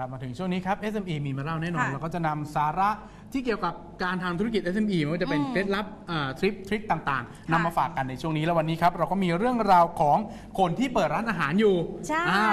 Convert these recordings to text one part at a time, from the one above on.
ครับมาถึงช่วงนี้ครับ SME มีมาเล่าแน่นอน ค่ะเราก็จะนำสาระที่เกี่ยวกับการทำธุรกิจ SME ไม่ว่าจะเป็นอืมเคล็ดลับอ่าทริปทริคต่างๆค่ะนำมาฝากกันในช่วงนี้แล้ววันนี้ครับเราก็มีเรื่องราวของคนที่เปิดร้านอาหารอยู่ใช่อ่า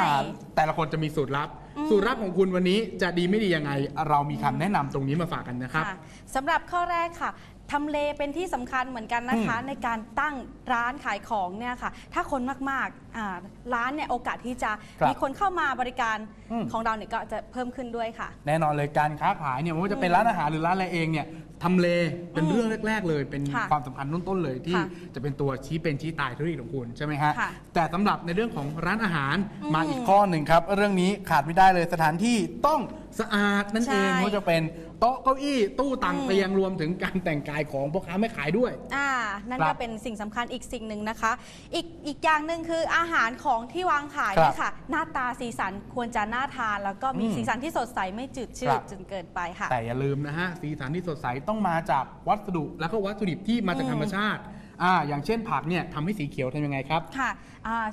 แต่ละคนจะมีสูตรลับ อืม สูตรลับของคุณวันนี้จะดีไม่ดียังไง เรามีคำแนะนำตรงนี้มาฝากกันนะครับ ค่ะสำหรับข้อแรกค่ะ ทำเลเป็นที่สำคัญเหมือนกันนะคะ ในการตั้งร้านขายของเนี่ยค่ะ ถ้าคนมากๆอ่าร้านเนี่ยโอกาสที่จะครับมีคนเข้ามาบริการอืม ของเราเนี่ยก็จะเพิ่มขึ้นด้วยค่ะ แน่นอนเลยการค้าขายเนี่ยไม่ว่าจะเป็นร้านอาหารหรือร้านอะไรเองเนี่ยทำเลเป็นเรื่องแรก ๆ เลย เป็นค่ะความสำคัญต้นๆเลยที่ค่ะจะเป็นตัวชี้เป็นชี้ตายธุรกิจของคุณใช่ไหมฮะค่ะแต่สำหรับในเรื่องของร้านอาหารอืมมาอีกข้อหนึ่งครับ เรื่องนี้ขาดไม่ได้เลยสถานที่ต้องสะอาดนั่นใช่เองไม่ว่าจะเป็นโต๊ะเก้าอี้ตู้ต่างอืมเตียงรวมถึงการแต่งกายของพ่อค้าแม่ขายด้วย อ่านั่นครัก็บเป็นสิ่งสำคัญอีกสิ่งหนึ่งนะคะ อีกอีกอย่างหนึ่งคืออาหารของที่วางขายครับเนี่ยค่ะ หน้าตาสีสันควรจะน่าทาน แล้วก็มีอืมสีสันที่สดใสไม่จืดชืครัดบ จนเกินไปค่ะ แต่อย่าลืมนะฮะ สีสันที่สดใสต้องมาจากวัสดุ แล้วก็วัตถุดิบที่มาจากอืม ธรรมชาติอ่าอย่างเช่นผักเนี่ยทำให้สีเขียวทำยังไงครับ ค่ะอ่า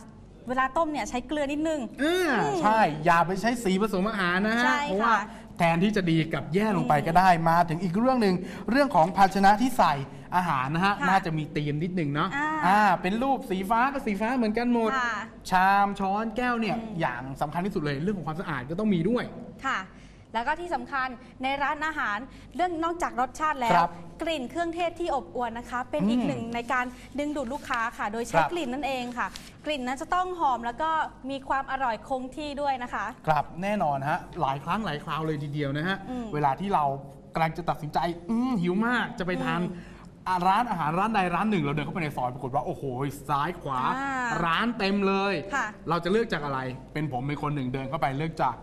เวลาต้มเนี่ยใช้เกลือนิดนึง อ่าอืมใช่ อย่าไปใช้สีผสมอาหารนะฮะ ใช่เพราะว่าค่ะแทนที่จะดีกลับแย่ลงไปอืมก็ได้มาถึงอีกเรื่องหนึ่งเรื่องของภาชนะที่ใส่อาหารนะฮะ ค่ะน่าจะมีธีมนิดหนึ่งเนาะอ่าอ่าเป็นรูปสีฟ้าก็สีฟ้าเหมือนกันหมด ค่ะ ชามช้อนแก้วเนี่ยอืมอย่างสำคัญที่สุดเลยเรื่องของความสะอาดก็ต้องมีด้วย ค่ะ แล้วก็ที่สำคัญในร้านอาหารเรื่องนอกจากรสชาติแล้ควรับกลิ่นเครื่องเทศที่อบอวลนะคะ เป็นอืมอีกหนึ่งในการดึงดูดลูกค้าค่ะ โดยใช้ครับ กลิ่นนั่นเองค่ะ กลิ่นนั้นจะต้องหอมแล้วก็มีความอร่อยคงที่ด้วยนะคะ ครับแน่นอนฮะหลายครั้งหลายคราวเลยทีเดียวนะฮะ อืมเวลาที่เรากำลังจะตัดสินใจ อืมหิวมากจะไปทานอืมอะร้านอาหารร้านใดร้านหนึ่ง เราเดินเข้าไปในซอยปรากฏว่า โอ้โห ซ้ายขวา อ่าร้านเต็มเลย ค่ะ เราจะเลือกจากอะไร เป็นผมเป็นคนหนึ่งเดินเข้าไปเลือกจาก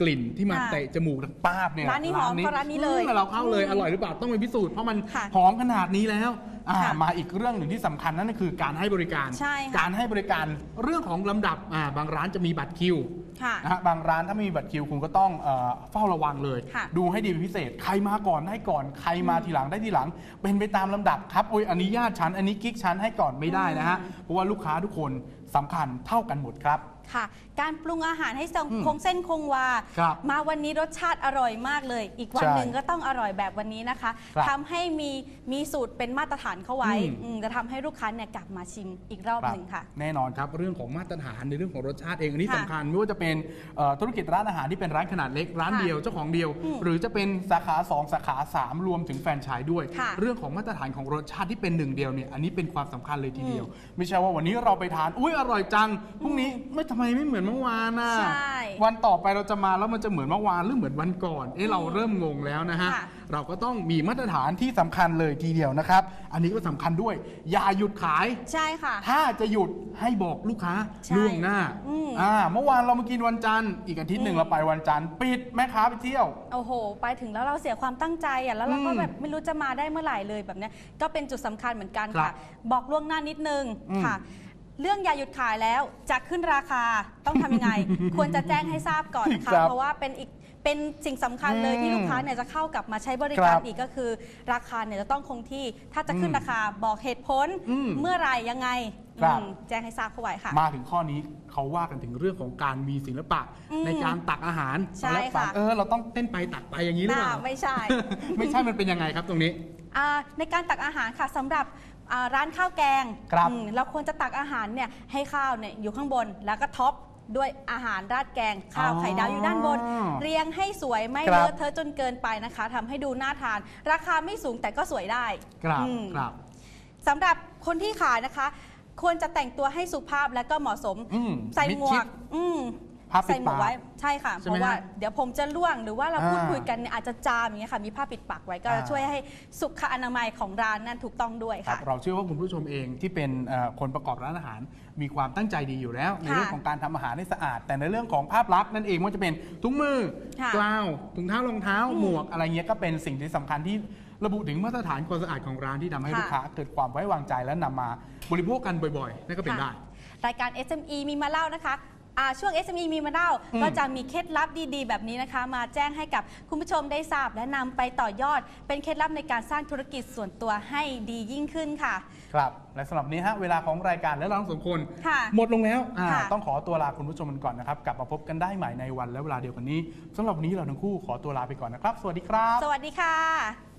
กลิ่นที่มาค่ะเตะจมูกดังป้าบเนี่ยร้านนี้หอมก็ร้านนี้เลยอืมเราเข้าเลยอืมอร่อยหรือเปล่าต้องไปพิสูจน์เพราะมันค่ะหอมขนาดนี้แล้วอ่าค่ะมาอีกเรื่องหนึ่งที่สำคัญนั่นก็คือการให้บริการ ใช่ค่ะ การให้บริการเรื่องของลำดับอ่าบางร้านจะมีบัตรคิว ค่ะ นะฮะบางร้านถ้าไม่มีบัตรคิวคุณก็ต้องเอ่อเฝ้าระวังเลย ค่ะดูให้ดีเป็นพิเศษ ใครมาก่อนได้ก่อน ใครมาทีหลังได้ทีหลัง เป็นไปตามลำดับครับโอ้ยอันนี้ญาติฉันอันนี้กิ๊กฉันให้ก่อนไม่ได้นะฮะเพราะว่าลูกค้าทุกคนสำคัญเท่ากันหมดครับค่ะ การปรุงอาหารให้ทรงอืมคงเส้นคงวา ครับมาวันนี้รสชาติอร่อยมากเลย อีกวันใช่หนึ่งก็ต้องอร่อยแบบวันนี้นะคะครับทำให้มีมีสูตรเป็นมาตรฐานเข้าไว้อืม อืมจะทำให้ลูกค้าเนี่ยกลับมาชิมอีกรอบหนึ่งค่ะ แน่นอนครับ เรื่องของมาตรฐานในเรื่องของรสชาติเองอันนี้ค่ะสำคัญ ไม่ว่าจะเป็นเอ่อธุรกิจร้านอาหารที่เป็นร้านขนาดเล็กร้านค่ะเดียวเจ้าของเดียว อืมหรือจะเป็นสาขา 2 สาขา 3 รวมถึงแฟรนไชส์ด้วย ค่ะเรื่องของมาตรฐานของรสชาติที่เป็นหนึ่งเดียวเนี่ยอันนี้เป็นความสำคัญเลยทีเดียว ไม่ใช่ว่าวันนี้เราไปทานอุ้ยอร่อยจังพรุ่งนี้ไม่ทำไมไม่เหมือนเมื่อวานน่ะใช่วันต่อไปเราจะมาแล้วมันจะเหมือนเมื่อวานหรือเหมือนวันก่อนเอ๊ะเราเริ่มงงแล้วนะฮะค่ะ เราก็ต้องมีมาตรฐานที่สำคัญเลยทีเดียวนะครับ อันนี้ก็สำคัญด้วย อย่าหยุดขาย ใช่ค่ะ ถ้าจะหยุดให้บอกลูกค้าใช่ล่วงหน้าอืม อ่าเมื่อวานเรามากินวันจันทร์อีกอาทิตย์หนึ่งอืมเราไปวันจันทร์ปิดแม่ค้าไปเที่ยว โอ้โห ไปถึงแล้วเราเสียความตั้งใจอะ แล้วเราก็อืมแบบไม่รู้จะมาได้เมื่อไหร่เลยแบบเนี้ย ก็เป็นจุดสำคัญเหมือนกันครัค่ะ บบอกล่วงหน้านิดนึงอืมค่ะ เรื่องอย่าหยุดขายแล้วจะขึ้นราคาต้องทำยังไง ควรจะแจ้งให้ทราบก่อนนะครัคะบเพราะว่าเป็นอีกเป็นสิ่งสำคัญเลยอืมที่ลูกค้าเนี่ยจะเข้ากลับมาใช้บริคการรับอีกก็คือ ราคาเนี่ยจะต้องคงที่ถ้าจะขึ้นอืมราคาบอกเหตุผลอืมเมื่อไหรยังไงครับ อืมแจ้งให้ทราบเข้าไว้ค่ะ มาถึงข้อนี้เขาว่ากันถึงเรื่องของการมีศิลปะอืมในการตักอาหารใช่ตอนแรกฟังค่ะ เออเราต้องเต้นไปตักไปอย่างนี้หรือเปล่าน่าไม่ใช่ ไม่ใช่มันเป็นยังไงครับตรงนี้ อ่าในการตักอาหารค่ะสำหรับ อ่าร้านข้าวแกงครับ อืมเราควรจะตักอาหารเนี่ยให้ข้าวเนี่ยอยู่ข้างบนแล้วก็ท็อปด้วยอาหารราดแกงข้าวอ๋อไข่ดาวอยู่ด้านบน เรียงให้สวยไม่ครับ เลอะเทอะจนเกินไปนะคะทำให้ดูน่าทาน ราคาไม่สูงแต่ก็สวยได้ครับอืม ครับ สำหรับคนที่ขายนะคะ ควรจะแต่งตัวให้สุภาพและก็เหมาะสม อืมใส่มิดหมวชิกดอืม ผ้าปิดใส่หมวกไว้ปากใช่ค่ะ ใช่เพไหมราะว่าฮะเดี๋ยวผมจะล่วงหรือว่าเราอ่าพูดคุยกันเนี่ยอาจจะจามอย่างเงี้ยค่ะ มีผ้าปิดปากไว้ก็อ่าจะช่วยให้สุขอนามัยของร้านนั้นถูกต้องด้วยครับค่ะเราเชื่อว่าคุณผู้ชมเองที่เป็นเอ่อคนประกอบร้านอาหาร มีความตั้งใจดีอยู่แล้ว ในเรื่องของการทำอาหารให้สะอาด แต่ในเรื่องของภาพลักษณ์นั่นเองว่าจะเป็นถุงมือค่ะกลาวถุงเท้ารองเท้าอืมหมวกอะไรเงี้ยก็เป็นสิ่งที่สำคัญที่ระบุถึงมาตรฐานความสะอาดของร้านที่ทำให้ค่ะ ลูกค้าเกิดความไว้วางใจและนำมาบริโภคกันบ่อยๆนั่นก็เป็นได้ รายการ SME มีมาเล่านะคะ อ่าช่วง SME มีมาเล่าอืมก็จะมีเคล็ดลับดีๆ แบบนี้นะคะ มาแจ้งให้กับคุณผู้ชมได้ทราบ และนำไปต่อยอด เป็นเคล็ดลับในการสร้างธุรกิจส่วนตัวให้ดียิ่งขึ้นค่ะ ครับและสำหรับนี้ฮะเวลาของรายการและเราทั้งสองคนค่ะหมดลงแล้วอ่าค่ะ ต้องขอตัวลาคุณผู้ชมกันก่อนนะครับกลับมาพบกันได้ใหม่ในวันและเวลาเดียวกันนี้สำหรับวันนี้เราทั้งคู่ขอตัวลาไปก่อนนะครับ สวัสดีครับ สวัสดีค่ะ